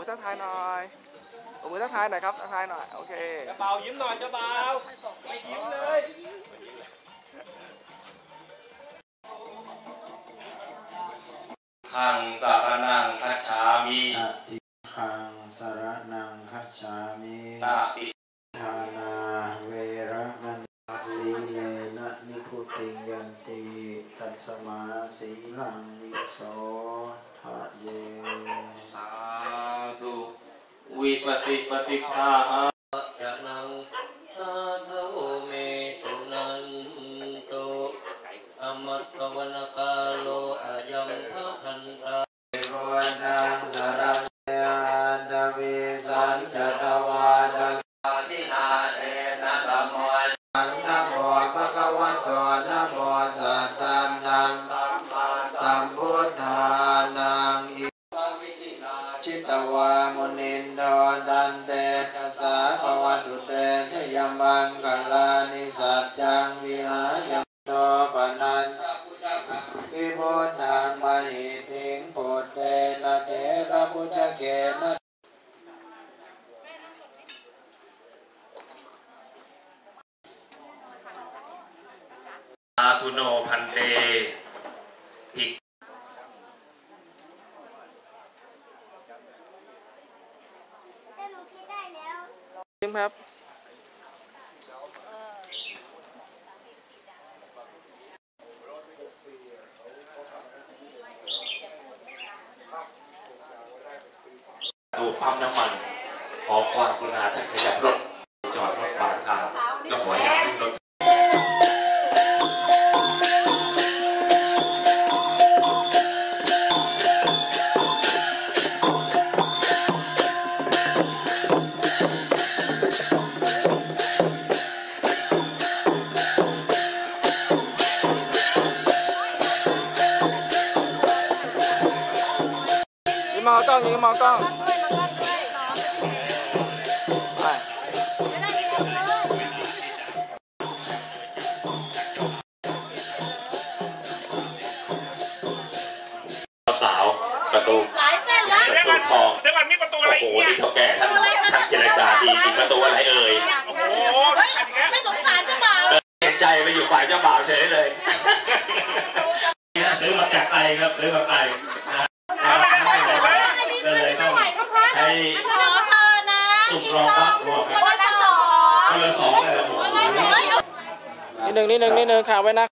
มือทักทายหน่อยปรบมือทักทายหน่อยครับทักทายหน่อยโอเคเจ้าบ่าวยิ้มหน่อยเจ้าบ่าวไม่ยิ้มเลยหังสารนังคัจฉามิ ลังวิโสทะเย สาธุ วิปติปฏิภาหะยะนังสาธุเมสุนันโตอมัตตวนกาโลอายัมภพันตาโรนังสาร อาทุโนพันเตภิกยิ้มครับตูปั๊มน้ำมัน ขอความกรุณาท่านขยับรถจอดรถขว ยิ้มมอ นิดหนึ่งนิดหนึ่งนิดหนึ่งขาไว้นะ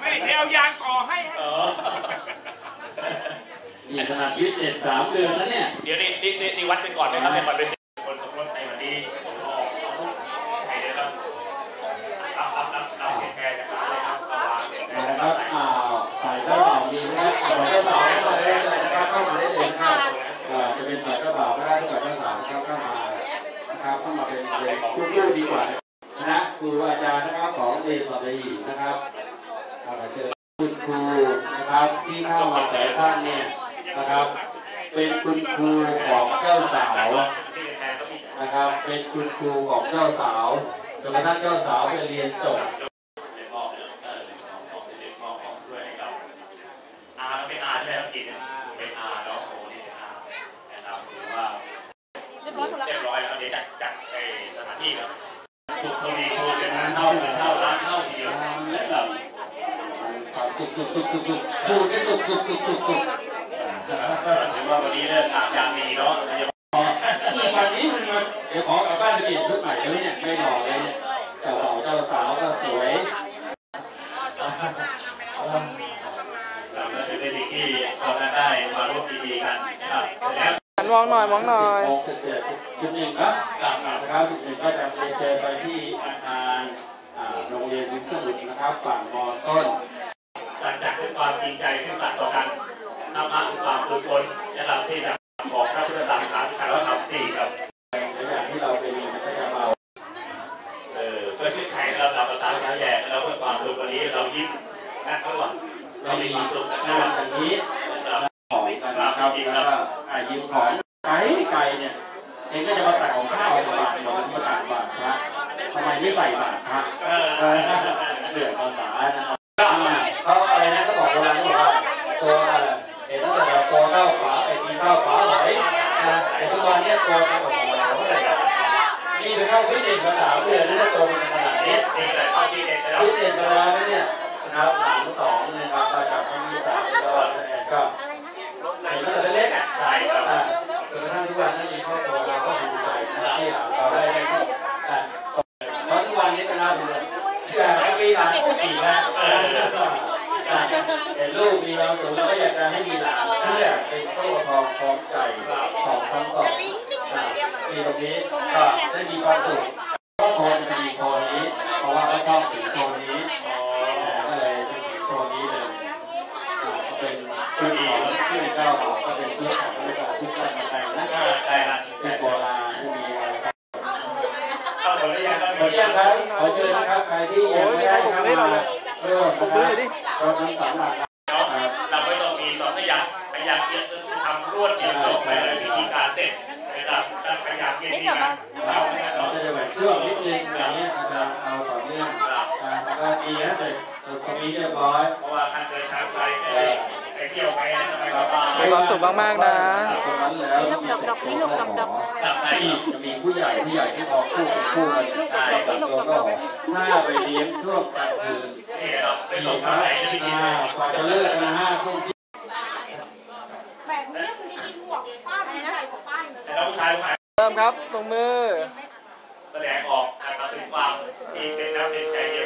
ไม่เดี๋ยวเอายางก่อให้ให้เออนี่ขนาดวิทย์เจ็ดสามเดือนแล้วเนี่ย เดี๋ยวนี่นี่นี่นี่วัดไปก่อนนะครับเป็นวันไป นะครับของเดชสัตยีนะครับเอาเชิญคุณครูนะครับที่เข้ามาแต่ท่านเนี่ยนะครับ เป็นคุณครูของเจ้าสาวนะครับ เป็นคุณครูของเจ้าสาวจนกระทั่งเจ้าสาวไปเรียนจบ สุกสุกสุกสุกสุกพูดได้สุกสุกสุกสุกสุกถือว่าวันนี้เลิกงามยามดีเนาะวันนี้มันมาเดี๋ยวขอกลับบ้านไปเปลี่ยนชุดใหม่เลยเนี่ยไม่หล่อเลยเนี่ยเจ้าบ่าวเจ้าสาวก็สวยเราก็ถือเป็นสิ่งที่เราได้มาร่วมดีๆกันแล้วมองหน่อยมองหน่อยจุดหนึ่งครับนะครับจุดหนึ่งก็จะเชิญไปที่อาคารโรงเรียนสิงห์สมุทรนะครับฝั่งมอต้น สัจจะคือความจริงใจซื่อสัตย์ต่อกันนำมาสู่ความสุขคนและเราที่จะ นะครับหลังสองนะครับมาจากที่นี่สามก็ก็เห็นตั้งแต่เล็กอะใช่ครับอ่าจนกระทั่งทุกวันนี้มีครอบครัวเราก็ภูมิใจนะที่เราได้ได้เพราะทุกวันนี้เป็นหน้าที่เลยอยากให้มีหลานผู้หญิงนะเห็นลูกมีเราสูงเราก็อยากจะให้มีหลานเพื่อเป็นโซ่ทองคล้องใจของทั้งสองอ่ามีตรงนี้ก็ได้มีความสุขก็โทนเป็นโทนนี้เพราะว่าเขาชอบสีโทนี้นี้อ่าก็เลยเป็นสีโทนนี้เลยอ่าเป็นชุดของชื่อเจ้าของ ก็เป็นชุดของเรียกว่าชุดการแต่งนะอ่าใช่ครับเป็นโบราณที่มีอะไรครับเข้าหมดแล้วยังครับหมดยังครับขอเชิญนะครับใครที่ยังไม่ได้เข้ามาร่วมนะครับรดน้ำสังหลักเนาะเราไม่ต้องมีสองขยักขยักเยอะทำรวดเดียวจบไปเลยวิธีการเสร็จนะครับขยักเย็นนี่นะเราจะจะแบ่งช่วงนิดนึงอย่างเงี้ยอาจารย์เอาต่อเนื่องอ่าแล้วก็ดีนะเสร็จตรงนี้เรียบร้อยเพราะว่าท่านเดินทางไปไปเที่ยวไปไปกับ มีความสุขมากๆนะนั้มีลูกดอกดอกมีลูกดอกดอกกมาอีกจะมีผู้ใหญ่ผู้ใหญ่ที่พอคู่เป็นคู่กันตายกับตัวก็ถ้าไปเลี้ยงช่วงกลางคืนไปส่งไรจะไปกินกว่าจะเลิกนะห้าทุ่มเริ่มครับตรงมือ แสดงออกอาจจะถึงความที่เป็นน้ำเด็นใจเดียว